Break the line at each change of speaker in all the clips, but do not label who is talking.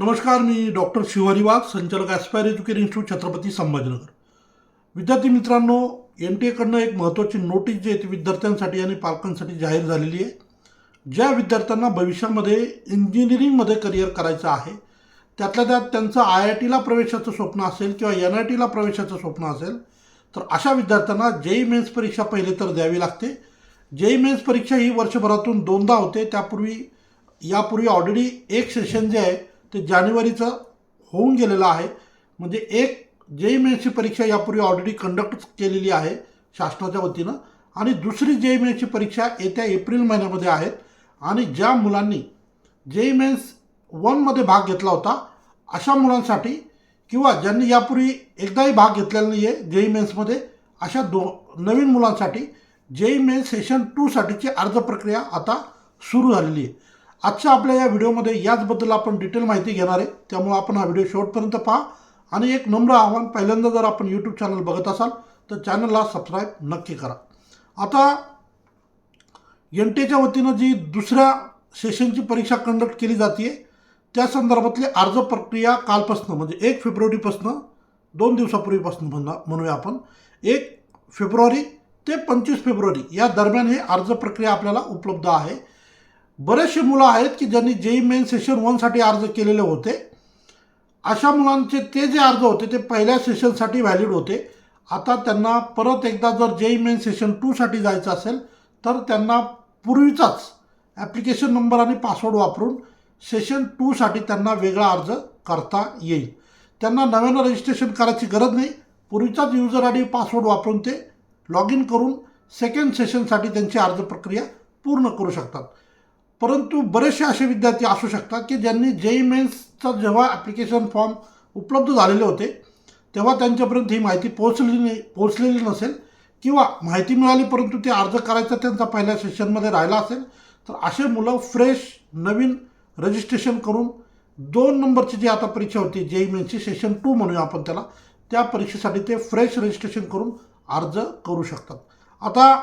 नमस्कार मी डॉक्टर शिवारी वाघ संचालक aspire education institute Chhatrapati Sambhajinagar. विद्यार्थी मित्रांनो एन टी एकडनं एक महत्त्वाची नोटीस जी आहे ती विद्यार्थ्यांसाठी आणि पालकांसाठी जाहीर झालेली आहे. ज्या विद्यार्थ्यांना भविष्यामध्ये इंजिनिअरिंगमध्ये करिअर करायचं आहे त्यातल्या त्यात त्यांचं आय आय टीला प्रवेशाचं स्वप्न असेल किंवा एन आय टीला प्रवेशाचं स्वप्न असेल तर अशा विद्यार्थ्यांना जेई मेन्स परीक्षा पहिले तर द्यावी लागते. जेई मेन्स परीक्षा ही वर्षभरातून दोनदा होते. त्यापूर्वी यापूर्वी ऑलरेडी एक सेशन जे आहे ते जानेवारीचं होऊन गेलेलं आहे. म्हणजे एक जेई मेन्सची परीक्षा यापूर्वी ऑलरेडी कंडक्ट केलेली आहे शासनाच्या वतीनं. आणि दुसरी जेई मेन्सची परीक्षा येत्या एप्रिल महिन्यामध्ये आहेत. आणि ज्या मुलांनी जेई मेन्स वनमध्ये भाग घेतला होता अशा मुलांसाठी किंवा ज्यांनी यापूर्वी एकदाही भाग घेतलेला नाही आहे जेई मेन्समध्ये अशा दो नवीन मुलांसाठी जेई मेन्स सेशन टूसाठीची अर्ज प्रक्रिया आता सुरू झालेली आहे. आजच्या आपल्या या व्हिडिओमध्ये याचबद्दल आपण डिटेल माहिती घेणार आहे. त्यामुळे आपण हा व्हिडिओ शेवटपर्यंत पहा. आणि एक नम्र आव्हान पहिल्यांदा जर आपण यूट्यूब चॅनल बघत असाल तर चॅनलला सबस्क्राईब नक्की करा. आता एन टीच्या वतीनं जी दुसऱ्या सेशनची परीक्षा कंडक्ट केली जाते त्या संदर्भातली अर्ज प्रक्रिया कालपासनं म्हणजे एक फेब्रुवारीपासनं दोन दिवसापूर्वीपासून म्हणा म्हणूया आपण एक फेब्रुवारी ते पंचवीस फेब्रुवारी या दरम्यान हे अर्ज प्रक्रिया आपल्याला उपलब्ध आहे. बरेचसे मुलं आहेत की ज्यांनी जेई मेन सेशन वनसाठी अर्ज केलेले होते. अशा मुलांचे ते जे अर्ज होते ते पहिल्या सेशनसाठी व्हॅलिड होते. आता त्यांना परत एकदा जर जेई मेन सेशन टूसाठी जायचं असेल तर त्यांना पूर्वीचाच ॲप्लिकेशन नंबर आणि पासवर्ड वापरून सेशन टूसाठी त्यांना वेगळा अर्ज करता येईल. त्यांना नव्यानं रजिस्ट्रेशन करायची गरज नाही. पूर्वीचाच युजर आय डी पासवर्ड वापरून ते लॉग इन करून सेकंड सेशनसाठी त्यांची अर्ज प्रक्रिया पूर्ण करू शकतात. परंतु बरेचसे असे विद्यार्थी असू शकतात की ज्यांनी जेई मेन्सचा जेव्हा ॲप्लिकेशन फॉर्म उपलब्ध झालेले होते तेव्हा त्यांच्यापर्यंत ही माहिती पोहोचलेली नाही पोहोचलेली नसेल किंवा माहिती मिळाली परंतु ते अर्ज करायचा त्यांचा पहिल्या सेशनमध्ये राहिला असेल तर असे मुलं फ्रेश नवीन रजिस्ट्रेशन करून दोन नंबरची जी आता परीक्षा होती जेई मेन्सची सेशन टू म्हणूया आपण त्याला त्या परीक्षेसाठी ते फ्रेश रजिस्ट्रेशन करून अर्ज करू शकतात. आता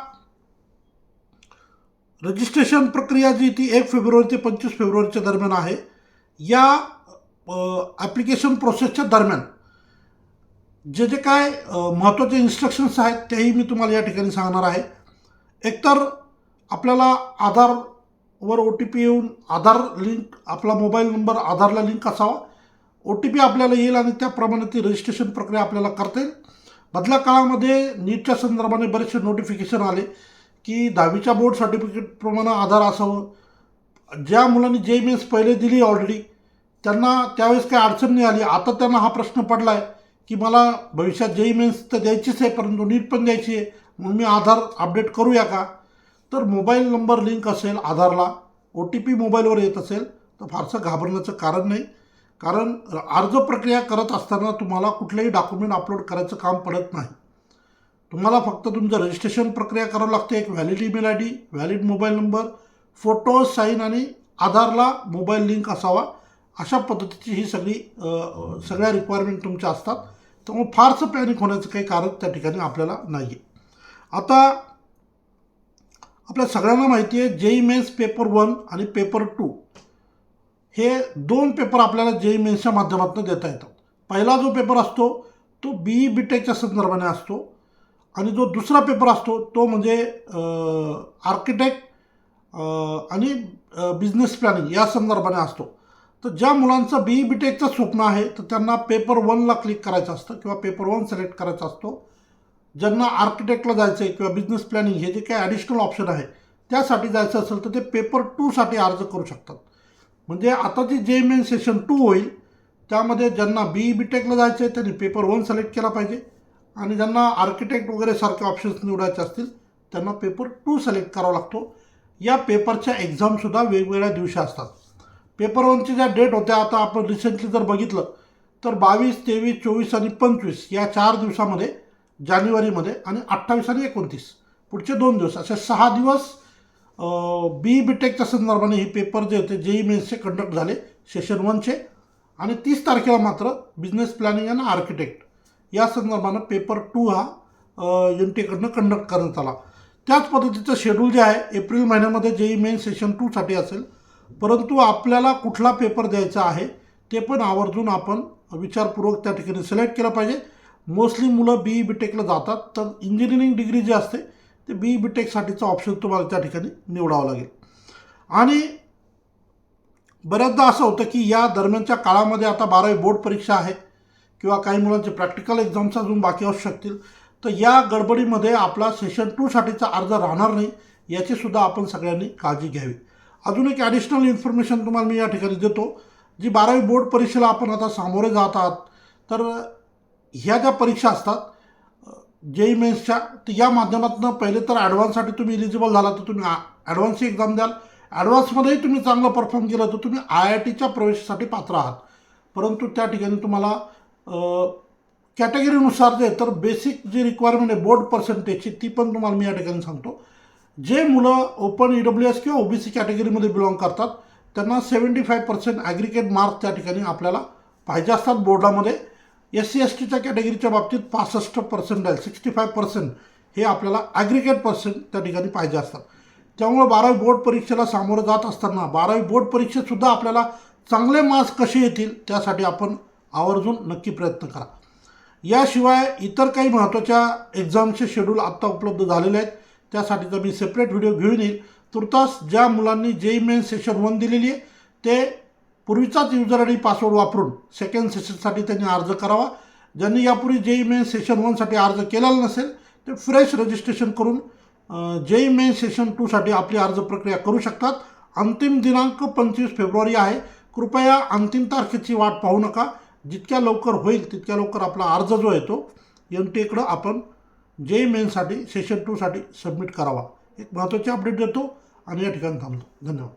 रजिस्ट्रेशन प्रक्रिया जी ती एक फेब्रुवारी ते पंचवीस फेब्रुवारीच्या दरम्यान आहे. या ॲप्लिकेशन प्रोसेसच्या दरम्यान जे जे काय महत्त्वाचे इन्स्ट्रक्शन्स आहेत तेही मी तुम्हाला या ठिकाणी सांगणार आहे. एकतर आपल्याला आधारवर ओ टी पी येऊन आधार लिंक आपला मोबाईल नंबर आधारला लिंक असावा. ओ टी पी आपल्याला येईल आणि त्याप्रमाणे ती रजिस्ट्रेशन प्रक्रिया आपल्याला करता येईल. मधल्या काळामध्ये नीटच्या संदर्भाने बरेचसे नोटिफिकेशन आले. की दहावीच्या बोर्ड सर्टिफिकेटप्रमाणे आधार असावं. ज्या मुलांनी जे मेन्स पहिले दिली ऑलरेडी त्यांना त्यावेळेस काही अडचण नाही आली. आता त्यांना हा प्रश्न पडला आहे की मला भविष्यात जेई मेन्स तर द्यायचीच आहे परंतु नीट पण द्यायची आहे. मग मी आधार अपडेट करूया का? तर मोबाईल नंबर लिंक असेल आधारला. ओ टी पी मोबाईलवर येत असेल तर फारसं घाबरण्याचं कारण नाही. कारण अर्ज प्रक्रिया करत असताना तुम्हाला कुठलेही डॉक्युमेंट अपलोड करायचं काम पडत नाही. तुम्हाला फक्त तुमचं रजिस्ट्रेशन प्रक्रिया करावं लागते एक valid email I D valid mobile number photo sign आणि आधारला मोबाईल लिंक असावा. अशा पद्धतीची ही सगळी सगळ्या रिक्वायरमेंट तुमच्या असतात. त्यामुळे फारसं पॅनिक होण्याचं काही कारण त्या ठिकाणी आपल्याला नाही आहे आता आपल्या सगळ्यांना माहिती आहे जेई मेन्स पेपर वन आणि पेपर टू हे दोन पेपर आपल्याला जेई मेन्सच्या माध्यमातून देता येतात. पहिला जो पेपर असतो तो बी ई बी टेकच्या संदर्भाने असतो. आणि जो दुसरा पेपर असतो तो म्हणजे आर्किटेक्ट आणि बिझनेस प्लॅनिंग या संदर्भाने असतो. तर ज्या मुलांचं बी ई बी टेकचं स्वप्न आहे तर त्यांना पेपर वनला क्लिक करायचं असतं किंवा पेपर वन सिलेक्ट करायचा असतो. ज्यांना आर्किटेक्टला जायचं आहे किंवा बिझनेस प्लॅनिंग हे जे काही ॲडिशनल ऑप्शन आहे त्यासाठी जायचं असेल तर ते पेपर टूसाठी अर्ज करू शकतात. म्हणजे आता जे जे मेन सेशन टू होईल त्यामध्ये ज्यांना बी ई बी टेकला जायचं आहे त्यांनी पेपर वन सिलेक्ट केला पाहिजे. आणि ज्यांना आर्किटेक्ट वगैरे सारखे ऑप्शन्स निवडायचे असतील त्यांना पेपर टू सिलेक्ट करावा लागतो. या पेपरच्या एक्झामसुद्धा वेगवेगळ्या दिवशी असतात. पेपर वनची ज्या डेट होत्या आता आपण रिसेंटली जर बघितलं तर बावीस तेवीस चोवीस आणि पंचवीस या चार दिवसामध्ये जानेवारीमध्ये आणि अठ्ठावीस आणि एकोणतीस. पुढचे दोन दिवस असे सहा दिवस बी बी टेकच्या संदर्भाने हे पेपर जे होते जेई मेन्सचे कंडक्ट झाले सेशन वनचे आणि तीस तारखेला मात्र बिझनेस प्लॅनिंग आणि आर्किटेक्ट या संदर्भानं पेपर टू हा एन टीकडनं कंडक्ट करण्यात आला. त्याच पद्धतीचं शेड्यूल जे आहे एप्रिल महिन्यामध्ये जेई मेन सेशन टूसाठी असेल परंतु आपल्याला कुठला पेपर द्यायचा आहे ते पण आवर्जून आपण विचारपूर्वक त्या ठिकाणी सिलेक्ट केलं पाहिजे. मोस्टली मुलं बी ई बी टेकला जातात तर इंजिनिअरिंग डिग्री जी असते ते बी ई बी टेकसाठीचा ऑप्शन तुम्हाला त्या ठिकाणी निवडावं लागेल. आणि बऱ्याचदा असं होतं की या दरम्यानच्या काळामध्ये आता बारावी बोर्ड परीक्षा आहे किंवा काही मुलांचे प्रॅक्टिकल एक्झाम्स अजून बाकी असू शकतील तर या गडबडीमध्ये आपला सेशन टूसाठीचा अर्ज राहणार नाही याचीसुद्धा आपण सगळ्यांनी काळजी घ्यावी. अजून एक ॲडिशनल इन्फॉर्मेशन तुम्हाला मी या ठिकाणी देतो जी बारावी बोर्ड परीक्षेला आपण आता सामोरे जात आहात तर ह्या ज्या परीक्षा असतात जेई मेन्सच्या तर या माध्यमातून पहिले तर ॲडव्हान्ससाठी तुम्ही इलिजिबल झाला तर तुम्ही ॲडव्हान्सची एक्झाम द्याल. ॲडव्हान्समध्येही तुम्ही चांगलं परफॉर्म केलं तर तुम्ही आय आय टीच्या प्रवेशासाठी पात्र आहात. परंतु त्या ठिकाणी तुम्हाला कॅटेगरीनुसार जे तर बेसिक जी रिक्वायरमेंट आहे बोर्ड पर्सेंटेजची ती पण तुम्हाला मी या ठिकाणी सांगतो. जे मुलं ओपन ई डब्ल्यू एस किंवा ओबीसी कॅटेगरीमध्ये बिलॉंग करतात त्यांना seventy five percent aggregate mark त्या ठिकाणी आपल्याला पाहिजे असतात बोर्डामध्ये एस सी एस टीच्या कॅटेगरीच्या बाबतीत पासष्ट पर्सेंट आहे सिक्स्टी फाय पर्सेंट हे आपल्याला ॲग्रिकेट पर्सेंट त्या ठिकाणी पाहिजे असतात. त्यामुळं बारावी बोर्ड परीक्षेला सामोरं जात असताना बारावी बोर्ड परीक्षेतसुद्धा आपल्याला चांगले मार्क्स कसे येतील त्यासाठी आपण आवर्जून नक्की प्रयत्न करा. याशिवाय इतर काही महत्त्वाच्या एक्झामचे शेड्यूल आत्ता उपलब्ध झालेले आहेत. त्यासाठीचा मी सेपरेट व्हिडिओ घेऊन येईल. तुर्तास ज्या मुलांनी जेई मेन सेशन वन दिलेली आहे ते पूर्वीचाच युजर आणि पासवर्ड वापरून सेकंड सेशनसाठी त्यांनी अर्ज करावा. ज्यांनी यापूर्वी जेई मेन सेशन वनसाठी अर्ज केलेला नसेल ते फ्रेश रजिस्ट्रेशन करून जेई मेन सेशन टूसाठी आपली अर्ज प्रक्रिया करू शकतात. अंतिम दिनांक पंचवीस फेब्रुवारी आहे. कृपया अंतिम तारखेची वाट पाहू नका. जितक्या लवकर होईल तितक्या लवकर आपला अर्ज जो आहे तो एन टी एकडं आपण जे मेनसाठी सेशन टूसाठी सबमिट करावा. एक महत्त्वाची अपडेट देतो आणि या ठिकाणी थांबतो. धन्यवाद.